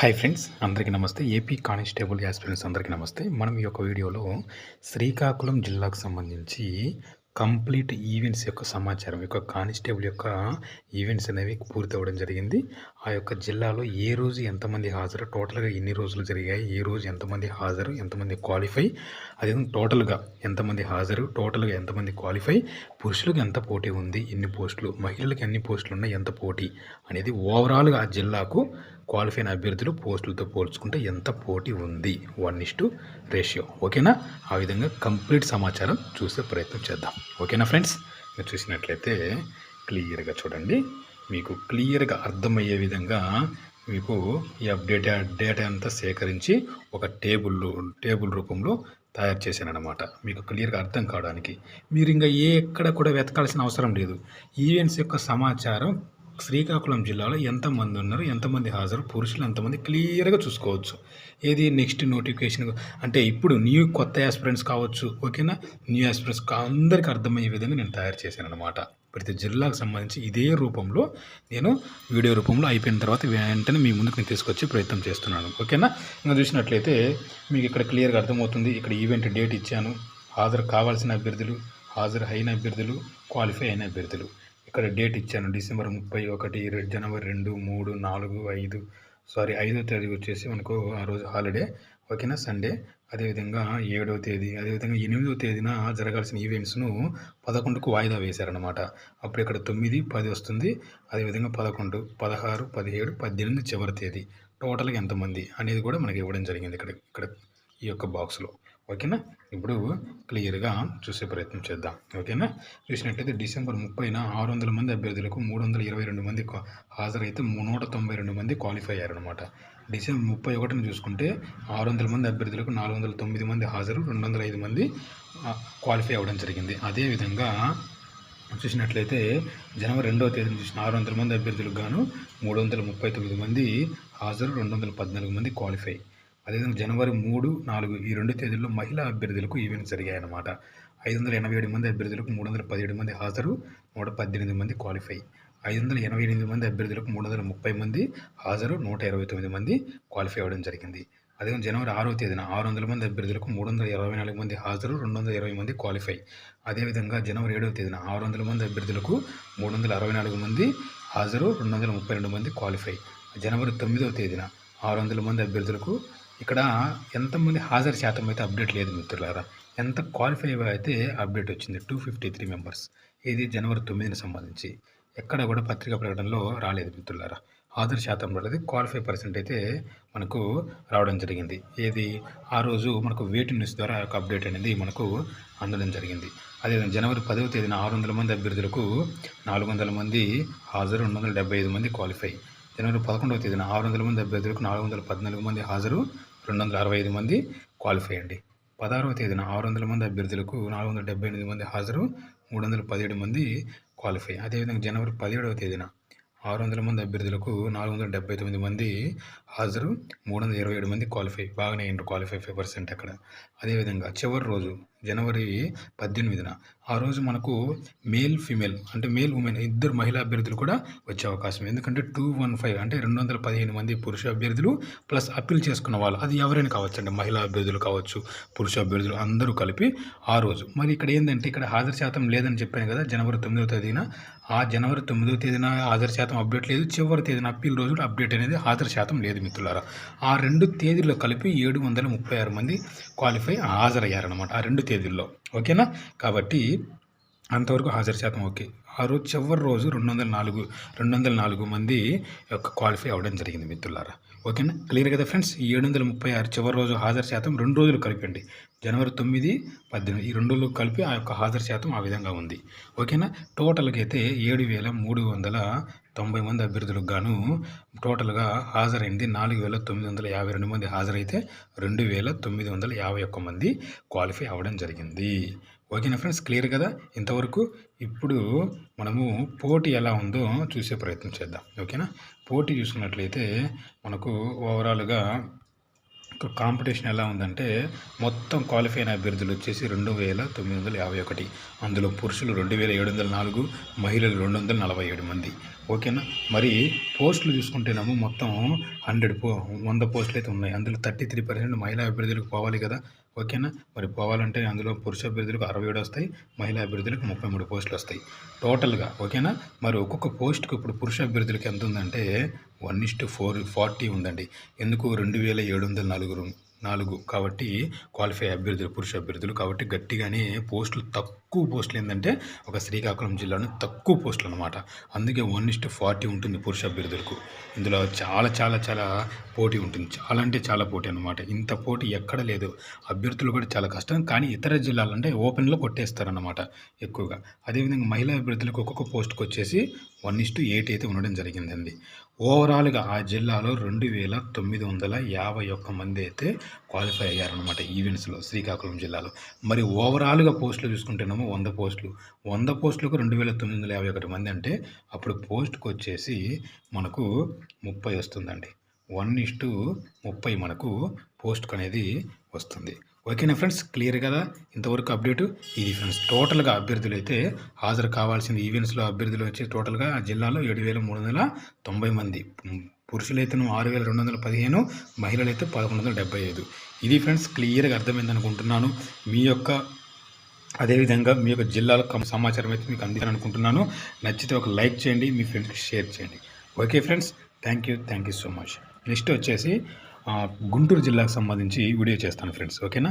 Hi friends అందరికీ నమస్తే. AP constable aspirants అందరికీ నమస్తే. మనం ఈ యొక్క వీడియోలో శ్రీకాకుళం జిల్లాకు సంబంధించి కంప్లీట్ ఈవెంట్స్ యొక్క సమాచారం యొక్క కానిస్టేబుల్ యొక్క ఈవెంట్స్ అనేవి పూర్తి అవ్వడం జరిగింది. ఆ యొక్క జిల్లాలో ఏ రోజు ఎంతమంది హాజరు టోటల్గా ఎన్ని రోజులు జరిగాయి ఏ రోజు ఎంతమంది హాజరు ఎంతమంది క్వాలిఫై అదే టోటల్గా ఎంతమంది హాజరు టోటల్గా ఎంతమంది క్వాలిఫై పురుషులకు ఎంత పోటీ ఉంది ఎన్ని పోస్టులు మహిళలకు ఎన్ని పోస్టులు ఉన్నాయి ఎంత పోటీ అనేది ఓవరాల్గా ఆ జిల్లాకు క్వాలిఫైన అభ్యర్థులు పోస్టులతో పోల్చుకుంటే ఎంత పోటీ ఉంది. One is to ratio. ఓకేనా? ఆ విధంగా కంప్లీట్ సమాచారం చూసే ప్రయత్నం చేద్దాం. ఓకేనా ఫ్రెండ్స్? మీరు చూసినట్లయితే క్లియర్గా చూడండి. మీకు క్లియర్గా అర్థమయ్యే విధంగా మీకు ఈ అప్డేట్ డేటా అంతా సేకరించి ఒక టేబుల్ టేబుల్ రూపంలో తయారు చేశానమాట మీకు క్లియర్గా అర్థం కావడానికి. మీరు ఇంకా ఏ ఎక్కడ కూడా వెతకాల్సిన అవసరం లేదు. ఈవెంట్స్ యొక్క సమాచారం శ్రీకాకుళం జిల్లాలో ఎంతమంది ఉన్నారు ఎంతమంది హాజరు పురుషులు ఎంతమంది క్లియర్గా చూసుకోవచ్చు. ఏది నెక్స్ట్ నోటిఫికేషన్? అంటే ఇప్పుడు న్యూ కొత్త యాస్పిరెంట్స్ కావచ్చు ఓకేనా? న్యూ యాస్పిరెంట్స్ అందరికీ అర్థమయ్యే విధంగా నేను తయారు చేశాను అనమాట ప్రతి జిల్లాకు సంబంధించి ఇదే రూపంలో నేను వీడియో రూపంలో అయిపోయిన తర్వాత వెంటనే మీ ముందుకు నేను తీసుకొచ్చే ప్రయత్నం చేస్తున్నాను ఓకేనా? ఇంకా చూసినట్లయితే మీకు ఇక్కడ క్లియర్గా అర్థమవుతుంది. ఇక్కడ ఈవెంట్ డేట్ ఇచ్చాను. హాజరు కావాల్సిన అభ్యర్థులు హాజరు అయిన అభ్యర్థులు క్వాలిఫై అయిన అభ్యర్థులు. ఇక్కడ డేట్ ఇచ్చాను. డిసెంబర్ ముప్పై ఒకటి జనవరి రెండు మూడు నాలుగు ఐదు సారీ ఐదో తేదీ వచ్చేసి మనకు ఆ రోజు హాలిడే. ఓకేనా? సండే. అదేవిధంగా ఏడవ తేదీ అదేవిధంగా ఎనిమిదవ తేదీన జరగాల్సిన ఈవెంట్స్ను పదకొండుకు వాయిదా వేశారనమాట అప్పుడు ఇక్కడ తొమ్మిది పది వస్తుంది. అదేవిధంగా పదకొండు పదహారు పదిహేడు పద్దెనిమిది చివరి తేదీ. టోటల్గా ఎంతమంది అనేది కూడా మనకి ఇవ్వడం జరిగింది ఇక్కడ ఇక్కడ ఈ యొక్క బాక్స్లో. ఓకేనా? ఇప్పుడు క్లియర్గా చూసే ప్రయత్నం చేద్దాం. ఓకేనా? చూసినట్టయితే డిసెంబర్ ముప్పైన ఆరు వందల మంది అభ్యర్థులకు మూడు వందల ఇరవై రెండు మంది హాజరైతే నూట తొంభై రెండు మంది క్వాలిఫై అయ్యారనమాట డిసెంబర్ ముప్పై ఒకటిని చూసుకుంటే ఆరు వందల మంది అభ్యర్థులకు నాలుగు వందల తొమ్మిది మంది హాజరు రెండు వందల ఐదు మంది క్వాలిఫై అవ్వడం జరిగింది. అదేవిధంగా చూసినట్లయితే జనవరి రెండవ తేదీన చూసిన ఆరు వందల మంది అభ్యర్థులకు గాను మూడు వందల ముప్పై తొమ్మిది మంది హాజరు రెండు వందల పద్నాలుగు మంది క్వాలిఫై అదేవిధంగా జనవరి మూడు నాలుగు ఈ రెండు తేదీల్లో మహిళా అభ్యర్థులకు ఈవెంట్స్ జరిగాయన్నమాట. ఐదు వందల ఎనభై ఏడు మంది అభ్యర్థులకు మూడు వందల పదిహేడు మంది హాజరు నూట పద్దెనిమిది మంది క్వాలిఫై. ఐదు వందల ఎనభై ఎనిమిది మంది అభ్యర్థులకు మూడు వందల ముప్పై మంది హాజరు నూట ఇరవై తొమ్మిది మంది క్వాలిఫై అవ్వడం జరిగింది. అదేవిధంగా జనవరి ఆరో తేదీన ఆరు వందల మంది అభ్యర్థులకు మూడు వందల ఇరవై నాలుగు మంది హాజరు రెండు వందల ఇరవై మంది క్వాలిఫై. అదేవిధంగా జనవరి ఏడవ తేదీన ఆరు వందల మంది అభ్యర్థులకు మూడు వందల అరవై నాలుగు మంది హాజరు రెండు వందల ముప్పై రెండు మంది క్వాలిఫై. జనవరి తొమ్మిదవ తేదీన ఆరు వందల మంది అభ్యర్థులకు ఇక్కడ ఎంతమంది హాజరు శాతం అయితే అప్డేట్ లేదు మిత్రులారా? ఎంత క్వాలిఫై అయితే అప్డేట్ వచ్చింది? టూ ఫిఫ్టీ త్రీ మెంబర్స్ ఇది జనవరి తొమ్మిదిని సంబంధించి. ఎక్కడ కూడా పత్రికా ప్రకటనలో రాలేదు మిత్రులారా. హాజరు శాతం రాలేదు క్వాలిఫై పర్సెంట్ అయితే మనకు రావడం జరిగింది. ఏది? ఆ రోజు మనకు వెయిటింగ్ న్యూస్ ద్వారా ఒక అప్డేట్ అనేది మనకు అందడం జరిగింది. అదేవిధంగా జనవరి పదవ తేదీన ఆరు వందల మంది అభ్యర్థులకు నాలుగు వందల మంది హాజరు రెండు వందల డెబ్బై ఐదు మంది క్వాలిఫై. జనవరి పదకొండవ తేదీన ఆరు వందల మంది అభ్యర్థులకు నాలుగు వందల పద్నాలుగు మంది హాజరు రెండు వందల అరవై ఐదు మంది క్వాలిఫై అండి. పదహారవ తేదీన ఆరు వందల మంది అభ్యర్థులకు నాలుగు వందల డెబ్బై ఎనిమిది మంది హాజరు మూడు వందల పదిహేడు మంది క్వాలిఫై. అదేవిధంగా జనవరి పదిహేడవ తేదీన ఆరు వందల మంది అభ్యర్థులకు నాలుగు వందల డెబ్బై తొమ్మిది మంది హాజరు మూడు వందల ఇరవై ఏడు మంది క్వాలిఫై. బాగానే అయ్యారు క్వాలిఫై ఫైవ్ పర్సెంట్ అక్కడ. అదేవిధంగా చివరి రోజు జనవరి పద్దెనిమిదిన. ఆ రోజు మనకు మేల్ ఫిమేల్ అంటే మేల్ ఉమెన్ ఇద్దరు మహిళా అభ్యర్థులు కూడా వచ్చే అవకాశం. ఎందుకంటే టూ వన్ ఫైవ్ అంటే రెండు వందల పదిహేను మంది పురుష అభ్యర్థులు ప్లస్ అప్పీల్ చేసుకున్న వాళ్ళు. అది ఎవరైనా కావచ్చు అండి మహిళా అభ్యర్థులు కావచ్చు పురుష అభ్యర్థులు అందరూ కలిపి ఆ రోజు. మరి ఇక్కడ ఏంటంటే ఇక్కడ హాజరు శాతం లేదని చెప్పాను కదా జనవరి తొమ్మిదవ తేదీన. ఆ జనవరి తొమ్మిదవ తేదీన హాజరు శాతం అప్డేట్ లేదు. చివరి తేదీన అప్పీల్ రోజు అప్డేట్ అనేది హాజరు శాతం లేదు మిత్రులారా. ఆ రెండు తేదీలో కలిపి ఏడు వందల ముప్పై ఆరు మంది క్వాలిఫై హాజరయ్యారనమాట ఆ రెండు తేదీల్లో. ఓకేనా? కాబట్టి అంతవరకు హాజరు శాతం ఓకే. ఆ రోజు చివరి రోజు రెండు వందల నాలుగు రెండు వందల నాలుగు మంది యొక్క క్వాలిఫై అవ్వడం జరిగింది మిత్రులారా. ఓకేనా? క్లియర్ కదా ఫ్రెండ్స్? ఏడు వందల ముప్పై ఆరు చివరి రోజు హాజరు శాతం రెండు రోజులు కలిపండి. జనవరి తొమ్మిది పద్దెనిమిది ఈ రెండు రోజులు కలిపి ఆ యొక్క హాజరు శాతం ఆ విధంగా ఉంది. ఓకేనా? టోటల్గా అయితే ఏడు వేల మూడు వందల తొంభై మంది అభ్యర్థులకు గాను టోటల్గా హాజరైంది నాలుగు వేల తొమ్మిది వందల యాభై రెండు మంది. హాజరైతే రెండు వేల తొమ్మిది వందల యాభై ఒక్క మంది క్వాలిఫై అవ్వడం జరిగింది. ఓకేనా ఫ్రెండ్స్? క్లియర్ కదా? ఇంతవరకు ఇప్పుడు మనము పోటీ ఎలా ఉందో చూసే ప్రయత్నం చేద్దాం. ఓకేనా? పోటీ చూసుకున్నట్లయితే మనకు ఓవరాల్గా ఇక కాంపిటీషన్ ఎలా ఉందంటే మొత్తం క్వాలిఫై అయిన అభ్యర్థులు వచ్చేసి రెండు వేల తొమ్మిది వందల యాభై ఒకటి. అందులో పురుషులు రెండు వేల ఏడు వందల నాలుగు మహిళలు రెండు వందల నలభై ఏడు మంది. ఓకేనా? మరి పోస్టులు చూసుకుంటేనేమో మొత్తం హండ్రెడ్ పో వంద పోస్టులు అయితే ఉన్నాయి. అందులో థర్టీ త్రీ పర్సెంట్ మహిళా అభ్యర్థులకు పోవాలి కదా. ఓకేనా? మరి పోవాలంటే అందులో పురుష అభ్యర్థులకు అరవై ఏడు వస్తాయి మహిళా అభ్యర్థులకు ముప్పై మూడు పోస్టులు వస్తాయి. టోటల్గా ఓకేనా? మరి ఒక్కొక్క పోస్ట్కి ఇప్పుడు పురుష అభ్యర్థులకు ఎంత ఉందంటే one is to four forty ఉందండి. ఎందుకు? రెండు వేల ఏడు వందల నలుగురు నాలుగు కాబట్టి క్వాలిఫై అభ్యర్థులు పురుష అభ్యర్థులు కాబట్టి గట్టిగానే పోస్టులు తక్కువ పోస్టులు ఏంటంటే ఒక శ్రీకాకుళం జిల్లాలో తక్కువ పోస్టులు అనమాట అందుకే వన్ ఇస్ట్ ఫార్టీ ఉంటుంది పురుష అభ్యర్థులకు. ఇందులో చాలా చాలా చాలా పోటీ ఉంటుంది. చాలా అంటే చాలా పోటీ అనమాట ఇంత పోటీ ఎక్కడ లేదు. అభ్యర్థులు కూడా చాలా కష్టం. కానీ ఇతర జిల్లాలంటే ఓపెన్లో కొట్టేస్తారనమాట ఎక్కువగా. అదేవిధంగా మహిళా అభ్యర్థులకు ఒక్కొక్క పోస్ట్కి వచ్చేసి వన్ ఇస్టు ఎయిట్ అయితే ఉండడం జరిగిందండి. ఓవరాల్గా ఆ జిల్లాలో రెండు వేల తొమ్మిది వందల యాభై ఒక్క మంది అయితే క్వాలిఫై అయ్యారనమాట ఈవెంట్స్లో శ్రీకాకుళం జిల్లాలో. మరి ఓవరాల్గా పోస్టులు చూసుకుంటేనేమో వంద పోస్టులు. వంద పోస్టులకు రెండు వేల తొమ్మిది వందల యాభై ఒకటి మంది అంటే అప్పుడు పోస్ట్కి వచ్చేసి మనకు ముప్పై వస్తుందండి. వన్ ఇస్ టు ముప్పై మనకు పోస్ట్కి అనేది వస్తుంది. ఓకేనా ఫ్రెండ్స్? క్లియర్ కదా? ఇంతవరకు అప్డేటు. ఇది ఫ్రెండ్స్ టోటల్గా అభ్యర్థులు అయితే హాజరు కావాల్సిన ఈవెంట్స్లో అభ్యర్థులు వచ్చి టోటల్గా జిల్లాలో ఏడు వేల మూడు వందల తొంభై మంది. పురుషులైతే ఆరు వేల రెండు వందల పదిహేను మహిళలైతే పదకొండు వందల డెబ్బై ఐదు. ఇది ఫ్రెండ్స్ క్లియర్గా అర్థమైంది అనుకుంటున్నాను మీ యొక్క అదేవిధంగా మీ యొక్క జిల్లాలో సమాచారం అయితే మీకు అందించాలనుకుంటున్నాను. నచ్చితే ఒక లైక్ చేయండి మీ ఫ్రెండ్స్కి షేర్ చేయండి. Okay friends thank you thank you so much. Next వచ్చేసి గుంటూరు జిల్లాకు సంబంధించి వీడియో చేస్తాను ఫ్రెండ్స్. ఓకేనా?